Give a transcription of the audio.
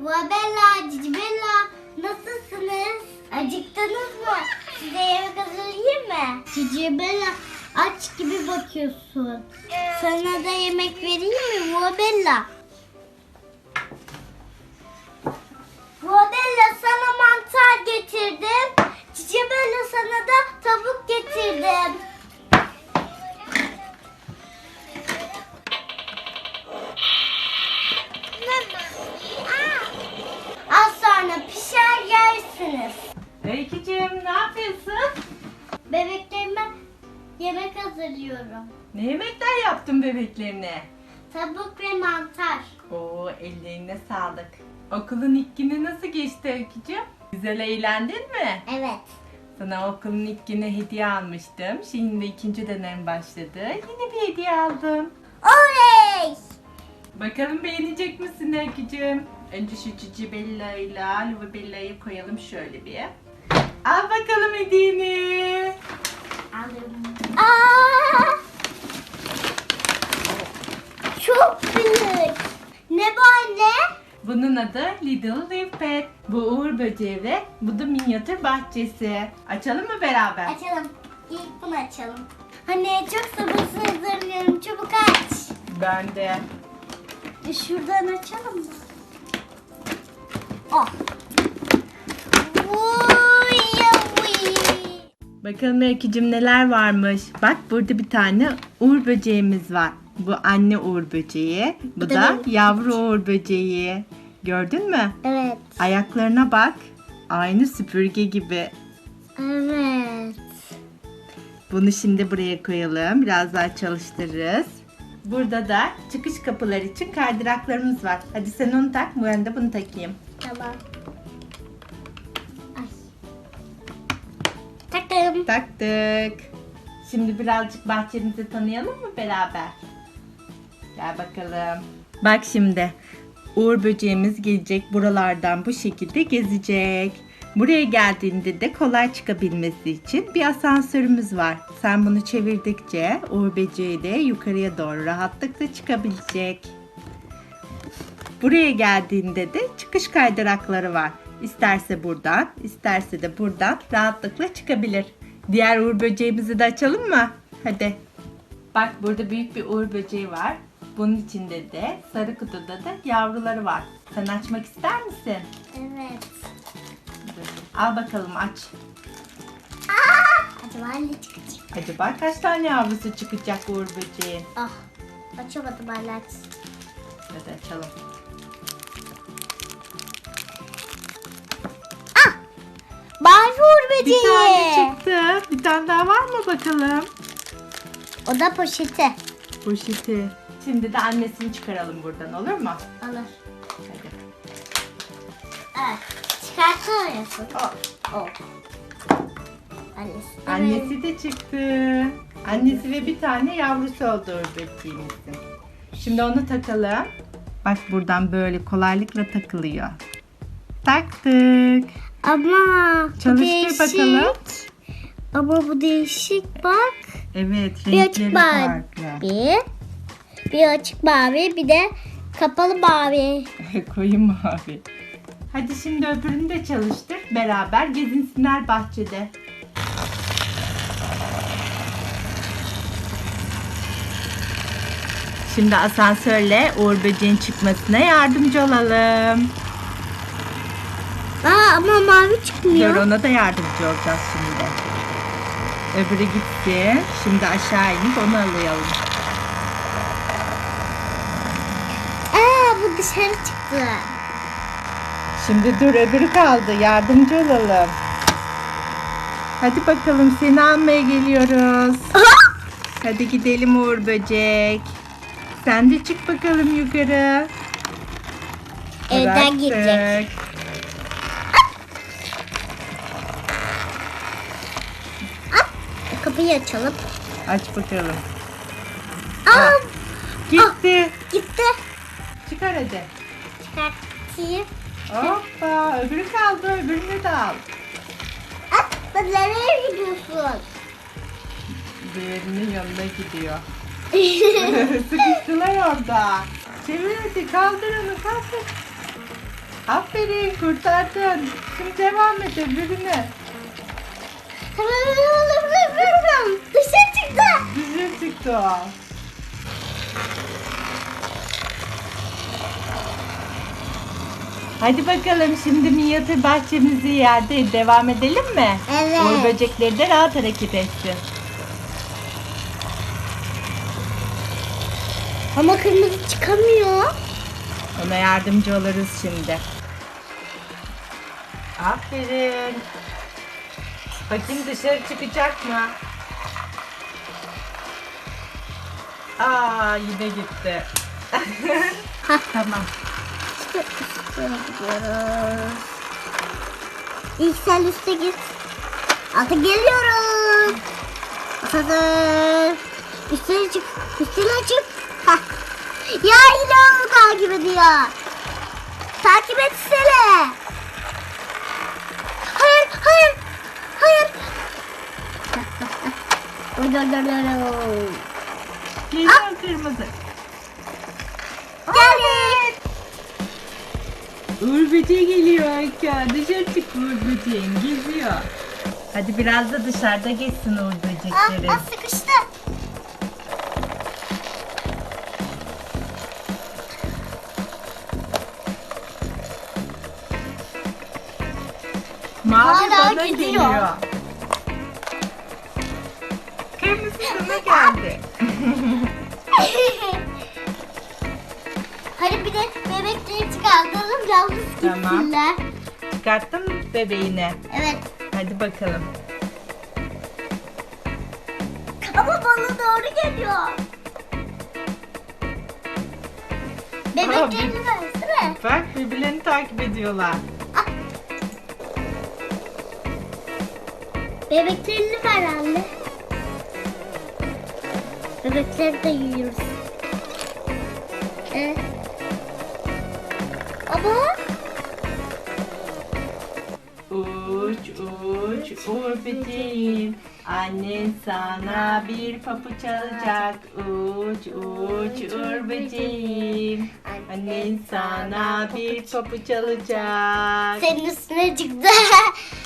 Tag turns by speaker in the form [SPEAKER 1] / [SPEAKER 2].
[SPEAKER 1] Vabella, Cicibella nasılsınız? Acıktınız mı? Size yemek hazırlayayım mı? Cicibella aç gibi bakıyorsun. Sana da yemek vereyim mi Vabella? Yersiniz.
[SPEAKER 2] Öykücüğüm ne yapıyorsun?
[SPEAKER 1] Bebeklerime yemek hazırlıyorum.
[SPEAKER 2] Ne yemekler yaptın bebeklerine?
[SPEAKER 1] Tavuk ve mantar.
[SPEAKER 2] Oo ellerine sağlık. Okulun ilk günü nasıl geçti Öykücüğüm? Güzel eğlendin mi?
[SPEAKER 1] Evet.
[SPEAKER 2] Sana okulun ilk günü hediye almıştım. Şimdi ikinci dönem başladı. Yine bir hediye aldım.
[SPEAKER 1] Oley!
[SPEAKER 2] Bakalım beğenecek misin Öykücüğüm? Önce şu Cici Bella ile Luva Bella'yı koyalım şöyle bir. Al bakalım hediyeni.
[SPEAKER 1] Alırım. Aa! Çok büyük. Ne bu anne?
[SPEAKER 2] Bunun adı Little Leaf. Bu Uğur böceği ve bu da minyatür bahçesi. Açalım mı beraber?
[SPEAKER 1] Açalım. İlk bunu açalım. Anne çok sabırsızlanıyorum. Çabuk aç.
[SPEAKER 2] Ben de.
[SPEAKER 1] E, Şuradan açalım mı? Vuy.
[SPEAKER 2] Bakalım Öykücüm neler varmış. Bak burada bir tane Uğur böceğimiz var. Bu anne Uğur böceği. Bu
[SPEAKER 1] Bu da
[SPEAKER 2] da yavru Uğur böceği. Gördün mü?
[SPEAKER 1] Evet.
[SPEAKER 2] Ayaklarına bak. Aynı süpürge gibi.
[SPEAKER 1] Evet.
[SPEAKER 2] Bunu şimdi buraya koyalım. Biraz daha çalıştırırız. Burada da çıkış kapıları için kaydıraklarımız var. Hadi sen onu tak. Ben de bunu takayım.
[SPEAKER 1] Tamam. Ay. Taktım.
[SPEAKER 2] Taktık. Şimdi birazcık bahçemizi tanıyalım mı beraber? Gel bakalım. Bak şimdi. Uğur böceğimiz gelecek buralardan bu şekilde gezecek. Buraya geldiğinde de kolay çıkabilmesi için bir asansörümüz var. Sen bunu çevirdikçe Uğur böceği de yukarıya doğru rahatlıkla çıkabilecek. Buraya geldiğinde de çıkış kaydırakları var. İsterse buradan, isterse de buradan rahatlıkla çıkabilir. Diğer uğur böceğimizi de açalım mı? Hadi. Bak burada büyük bir uğur böceği var. Bunun içinde de sarı kutuda da yavruları var. Sen açmak ister misin?
[SPEAKER 1] Evet.
[SPEAKER 2] Dur. Al bakalım aç.
[SPEAKER 1] Aa! Acaba ne çıkacak?
[SPEAKER 2] Acaba kaç tane yavrusu çıkacak uğur böceğin?
[SPEAKER 1] Ah. Açamadım hala. aç.
[SPEAKER 2] Hadi açalım.
[SPEAKER 1] Mavi uğur
[SPEAKER 2] Bir
[SPEAKER 1] böceği.
[SPEAKER 2] tane çıktı. Bir tane daha var mı bakalım?
[SPEAKER 1] O da poşeti.
[SPEAKER 2] Poşeti. Şimdi de annesini çıkaralım buradan olur mu?
[SPEAKER 1] Alır.
[SPEAKER 2] Hadi.
[SPEAKER 1] Evet. Çıkartamıyorsun.
[SPEAKER 2] Oh.
[SPEAKER 1] O. Annesi. de
[SPEAKER 2] Annesi de çıktı. Annesi ve bir tane yavrusu oldu ördekliğimizin. Şimdi onu takalım. Bak buradan böyle kolaylıkla takılıyor. Taktık.
[SPEAKER 1] Ama bu
[SPEAKER 2] Çalıştır
[SPEAKER 1] değişik.
[SPEAKER 2] bakalım.
[SPEAKER 1] Ama bu değişik bak.
[SPEAKER 2] Evet
[SPEAKER 1] Bir açık
[SPEAKER 2] renkleri
[SPEAKER 1] mavi. farklı. Bir açık mavi bir de kapalı mavi.
[SPEAKER 2] Koyu mavi. Hadi şimdi öbürünü de çalıştır. Beraber gezinsinler bahçede. Şimdi asansörle Uğur Böceğin çıkmasına yardımcı olalım.
[SPEAKER 1] Aa ama mavi
[SPEAKER 2] Dur
[SPEAKER 1] çıkmıyor.
[SPEAKER 2] ona da yardımcı olacağız şimdi. Öbürü gitti. Şimdi aşağı inip onu alayalım.
[SPEAKER 1] Aa bu dışarı çıktı.
[SPEAKER 2] Şimdi dur öbürü kaldı. Yardımcı olalım. Hadi bakalım seni almaya geliyoruz. Hadi gidelim Uğur Böcek. Sen de çık bakalım yukarı.
[SPEAKER 1] Evden
[SPEAKER 2] Bıraktık.
[SPEAKER 1] girecek. Kapıyı açalım.
[SPEAKER 2] Aç bakalım.
[SPEAKER 1] Aa
[SPEAKER 2] Gitti.
[SPEAKER 1] gitti.
[SPEAKER 2] Çıkar hadi.
[SPEAKER 1] Çıkartayım.
[SPEAKER 2] Hoppa öbürü kaldı. Öbürünü de al.
[SPEAKER 1] Aa, ben nereye gidiyorsun?
[SPEAKER 2] Diğerinin yanına gidiyor. Sıkıştılar orada. Çevir hadi kaldır onu kaldır. Aferin kurtardın. Şimdi devam et öbürüne.
[SPEAKER 1] Dışarı çıktı.
[SPEAKER 2] Güzel çıktı o. Hadi bakalım şimdi minyatür bahçemizi yerde devam edelim mi?
[SPEAKER 1] Evet.
[SPEAKER 2] Uğur böcekleri de rahat hareket etsin.
[SPEAKER 1] Ama kırmızı çıkamıyor.
[SPEAKER 2] Ona yardımcı oluruz şimdi. Aferin. Bakayım dışarı çıkacak mı? Aa yine gitti. tamam.
[SPEAKER 1] Böyle gidiyoruz. İlk sen üste git. Artık geliyoruz. Hazır. Üstüne çık. Üstüne çık. Hah. Ya yine onu takip ediyor. Takip etsene.
[SPEAKER 2] Geliyor kırmızı.
[SPEAKER 1] Geldik.
[SPEAKER 2] Uğur böceği geliyor Ayka. Dışarı çık Uğur böceğin. Geziyor. Hadi biraz da dışarıda geçsin Uğur
[SPEAKER 1] Ah,
[SPEAKER 2] böcekleri.
[SPEAKER 1] ah, sıkıştı.
[SPEAKER 2] Mavi
[SPEAKER 1] Hala
[SPEAKER 2] bana
[SPEAKER 1] gidiyor.
[SPEAKER 2] geliyor. Sana geldi.
[SPEAKER 1] Hadi bir de bebekleri çıkartalım yalnız
[SPEAKER 2] Tamam.
[SPEAKER 1] gitsinler.
[SPEAKER 2] Çıkarttın mı bebeğini?
[SPEAKER 1] Evet.
[SPEAKER 2] Hadi bakalım.
[SPEAKER 1] Ama bana doğru geliyor. Bebeklerini versene.
[SPEAKER 2] Bak birbirlerini takip ediyorlar.
[SPEAKER 1] Bebeklerini ver anne. Bebekleri de yiyoruz. Evet. Ama
[SPEAKER 2] Uç uç böceğim. Annen sana bir papuç alacak. Uç uç böceğim. Annen sana bir papuç alacak.
[SPEAKER 1] senin üstüne çıktı.